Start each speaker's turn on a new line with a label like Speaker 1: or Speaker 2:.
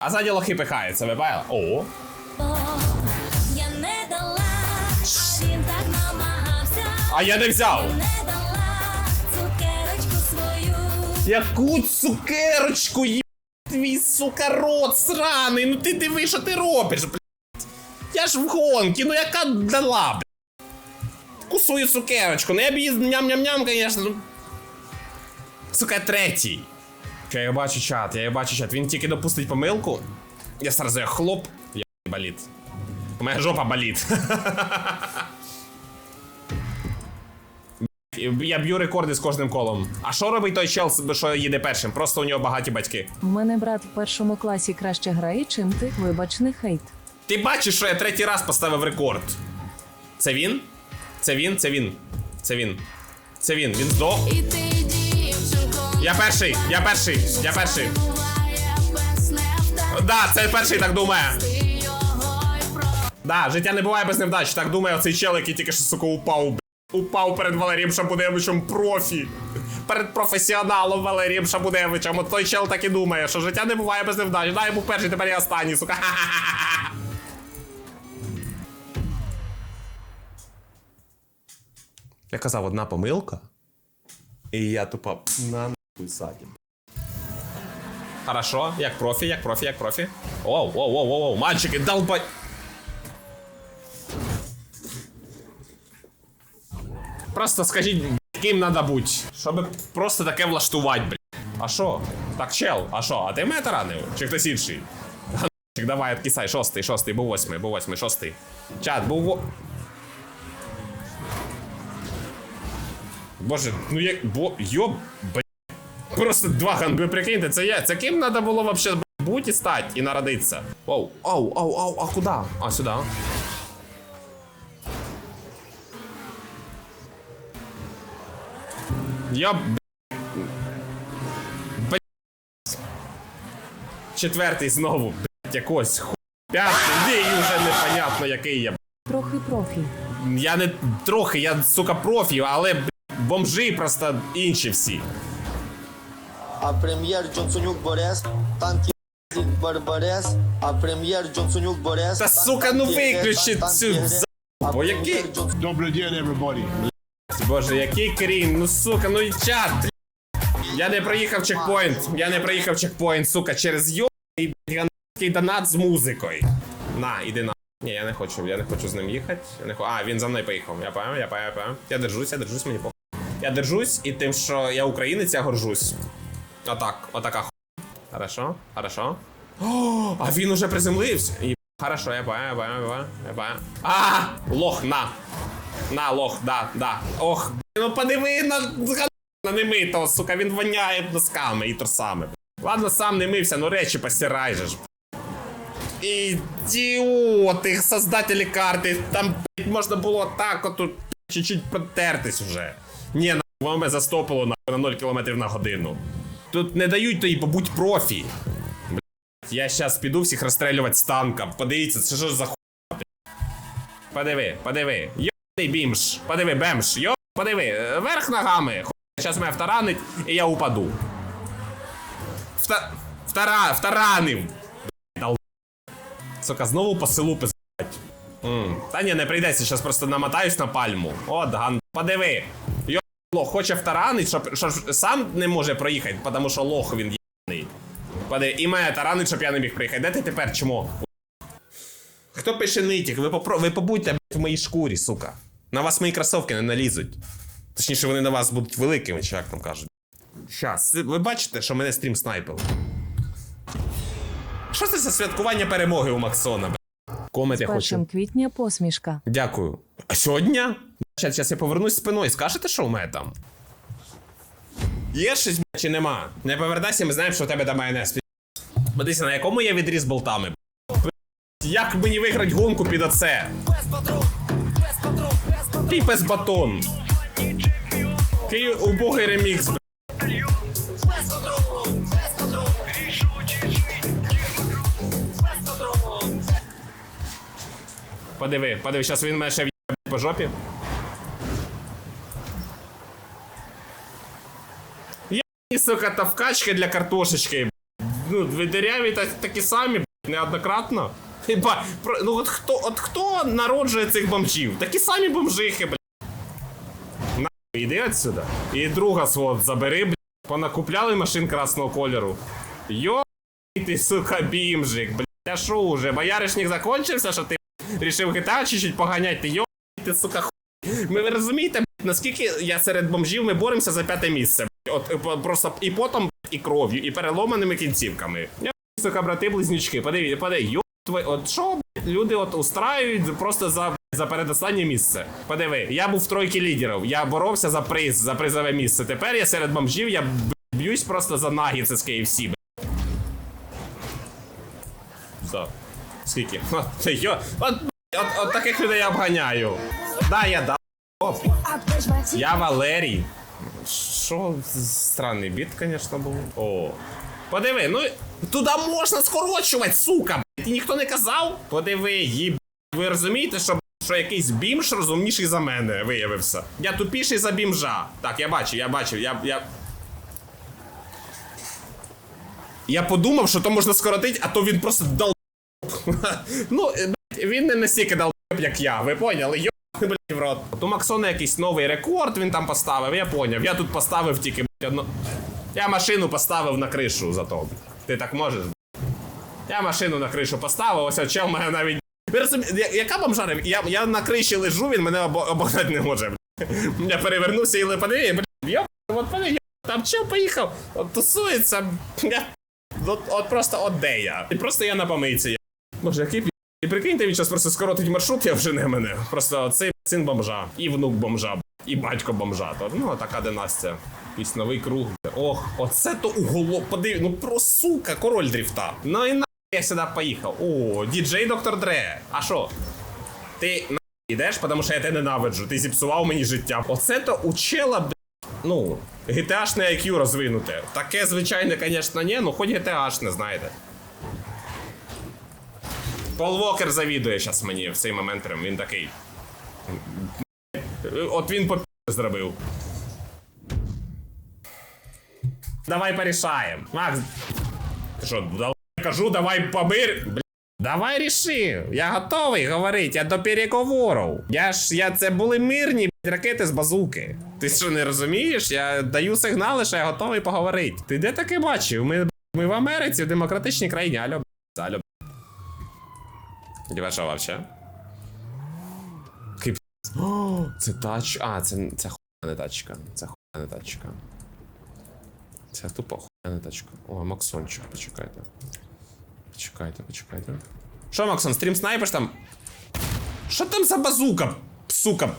Speaker 1: А ззаді лохи пихаються, ви бачили? О.
Speaker 2: Я не дала, він так намагався,
Speaker 1: А я не взяв.
Speaker 2: не дала цукерочку свою.
Speaker 1: Яку цукерочку, є твій сука рот сраний. Ну ти диви, що ти робиш, блядь. Я ж в гонки, ну яка дала, блядь. Таку свою цукерочку. Ну я б її ням-ням-ням, звісно. Ну. Сука, третій. Я бачу чат, я бачу чат. Він тільки допустить помилку. Я сразу я хлоп. Я болить. У мене жопа болить. Я б'ю рекорди з кожним колом. А що робить той чел, що їде першим? Просто у нього багаті батьки.
Speaker 3: В мене брат в першому класі краще грає, чим ти. Вибач, не хейт.
Speaker 1: Ти бачиш, що я третій раз поставив рекорд. Це він? Це він, це він. Це він. Це він. Він здох.
Speaker 2: І ти,
Speaker 1: Я перший, я перший, я перший. Да, це перший так думає. Да, життя не буває без невдач. Так думає оцей чел, який тільки що сука упав. Упав перед Валерієм Шабудевичем профі. Перед професіоналом Валерієм Шабудевичем. От той чел так і думає, що життя не буває без невдач. Да, я був перший, тепер я останній, сука. Я казав, одна помилка. І я тупо на нахуй. Хорошо, як профі, як профі, як профі. Оу, оу, оу, оу, оу, мальчики, долбай. Просто скажіть, ким треба бути, щоб просто таке влаштувати, блядь. А що? Так, чел, а що? А ти мене таранив? Чи хтось інший? Ганчик, давай, откисай, шостий, шостий, був восьмий, був восьмий, шостий. Чат, був во... Боже, ну як, бо, йоб, блядь. Просто два ган, ви прикиньте, це я. Це ким треба було вообще бути і стати і народитися? Оу, оу, оу, оу, а куди? А, сюди. Я б. Б... Четвертий знову, блять, якось ху. П'ятий, і вже непонятно, який я. б***.
Speaker 3: Трохи профі.
Speaker 1: Я не трохи, я, сука, профі, але б**, бомжи просто інші всі.
Speaker 4: А прем'єр Джонсонюк Борис, танки Барбарес, а прем'єр Джонсонюк Борис.
Speaker 1: Та сука, ну виключи цю за... Бо який.
Speaker 5: Добрый день, everybody.
Speaker 1: Боже, який крінь, ну сука, ну і чат. Я не проїхав чекпоінт. Я не проїхав чекпоінт, сука, через йобаний ганський донат з музикою. На, іди на. Ні, я не хочу, я не хочу з ним їхати. Я не хо... А, він за мною поїхав. Я пам'ятаю, я пам'ятаю, я пам'ятаю. Я держусь, я держусь, мені похуй. Я держусь і тим, що я українець, я горжусь. Отак, отака. Хорошо, хорошо. О, а він уже приземлився. І... Хорошо, я пам'ятаю, я пам'ятаю, я пам'ятаю, я пам'ятаю. А, лох, на. На, лох, да, да. Ох, ну подиви на на немитого, сука, він воняє носками і трусами. Ладно, сам не мився, ну речі постирай же ж. Ідіоти, создателі карти, там можна було так отут чуть-чуть протертись уже. Ні, на вам мене застопило на 0 км на годину. Тут не дають тобі побудь профі. Я щас піду всіх розстрілювати з танка. Подивіться, це що за ху... Подиви, подиви. Йоний бімш. Подиви, бемш. Йо, подиви. Верх ногами. Ху... Зараз мене втаранить і я упаду. Вта... Втара... Втаранив. Сука, знову по селу пиздать. Та ні, не прийдеться, зараз просто намотаюсь на пальму. От, ган. Подиви. Лох хоче втаранить, щоб, щоб сам не може проїхати, тому що лох він єбаний. Подиви, і мене таранить, щоб я не міг приїхати. Де ти тепер чмо? Хто пише нитік? Ви, попро... ви побудьте в моїй шкурі, сука. На вас мої кросовки не налізуть. Точніше, вони на вас будуть великими, чи як там кажуть. Щас, ви бачите, що мене стрім снайпили? Що це за святкування перемоги у Максона? Комет я
Speaker 3: Першим
Speaker 1: хочу.
Speaker 3: квітня посмішка.
Speaker 1: Дякую. А сьогодні? Щас, щас я повернусь спиною. Скажете, що у мене там? Є щось бля, чи нема? Не повертайся, ми знаємо, що у тебе там майонез. Подивися, на якому я відріз болтами. бля. Як мені виграти гонку під оце? Який пес батон. Який убогий ремікс, бля. Подиви, подиви, зараз він мене ще в'є по жопі. Я, сука, та вкачка для картошечки. ну, ви дереві та, такі самі, неоднократно. Хіба, ну от хто, от хто народжує цих бомжів? Такі самі бомжихи, блядь. Нахуй, іди отсюда. І друга свого забери, блядь. Понакупляли машин красного кольору. Йо, ти, сука, бімжик, блядь. А що уже? Бояришник закончився, що ти рішив GTA чуть-чуть поганять, ти йо, ти, сука, хуй. Ми ви розумієте, наскільки я серед бомжів ми боремося за п'яте місце. От просто і потом, і кров'ю, і переломаними кінцівками. Я, сука, брати близнючки, подиві, подиві, йо, твої, от що, люди от устраюють просто за, за передостаннє місце. Подиви, я був в тройці лідерів, я боровся за приз, за призове місце. Тепер я серед бомжів, я б'юсь просто за нагіци з KFC. Все. Скільки? От, йо, от, от, от таких людей я обганяю. Да, я да. Оп. Я Валерій. Що странний біт, звісно, був. О. Подиви, ну туди можна скорочувати, сука. І ніхто не казав. Подиви, їб. Ви розумієте, що, що якийсь бімж розумніший за мене виявився. Я тупіший за бімжа. Так, я бачив, я бачив, я. я... Я подумав, що то можна скоротити, а то він просто дал. ну, е, він не настільки дал, як я. Ви поняли? Йо, блядь, в рот. От у Максона якийсь новий рекорд він там поставив, я поняв. Я тут поставив тільки, блядь, одно. Я машину поставив на кришу зато. Ти так можеш? Я машину на кришу поставив, ось оче в мене навіть. Ви розумієте, яка бомжара? Я, я на криші лежу, він мене обогнати не може. Я перевернувся і лепаний, блядь, йоп, от мене, йоп, там чо поїхав? От тусується. От, от просто от де я. І просто я на помийці. Боже, який. І прикиньте, він зараз просто скоротить маршрут, я вже не мене. Просто цей син бомжа, і внук бомжа, і батько бомжа. То, ну, така династія. Якийсь новий круг. Ох, оце то уголок. Подив, ну про сука, король дріфта. Ну і на я сюди поїхав. О, діджей доктор Дре. А що? Ти на йдеш, тому що я тебе ненавиджу. Ти зіпсував мені життя. Оце то у чела, б... ну, GTA-шне IQ розвинуте. Таке, звичайне, звісно, ні, ну хоч GTA-шне, знаєте. Пол Вокер завідує зараз мені в цей момент. Він такий. От він по зробив. Давай порішаємо. Макс. Ти Що, давай кажу, давай помир. Бля. Давай ріши. Я готовий говорити, я до переговорів. Я ж я це були мирні ракети з базуки. Ти що не розумієш? Я даю сигнали, що я готовий поговорити. Ти де таке бачив? Ми, ми в Америці, в демократичній країні. Алло, алло. Діва, що вообще? Який. О, це тач. А, це, це хуйна не тачка. Це хуйна не тачка. Це тупо хуйна не тачка. О, Максончик, почекайте. Почекайте, почекайте. Що, Максон, стрім снайпиш там? Що там за базука? Сука.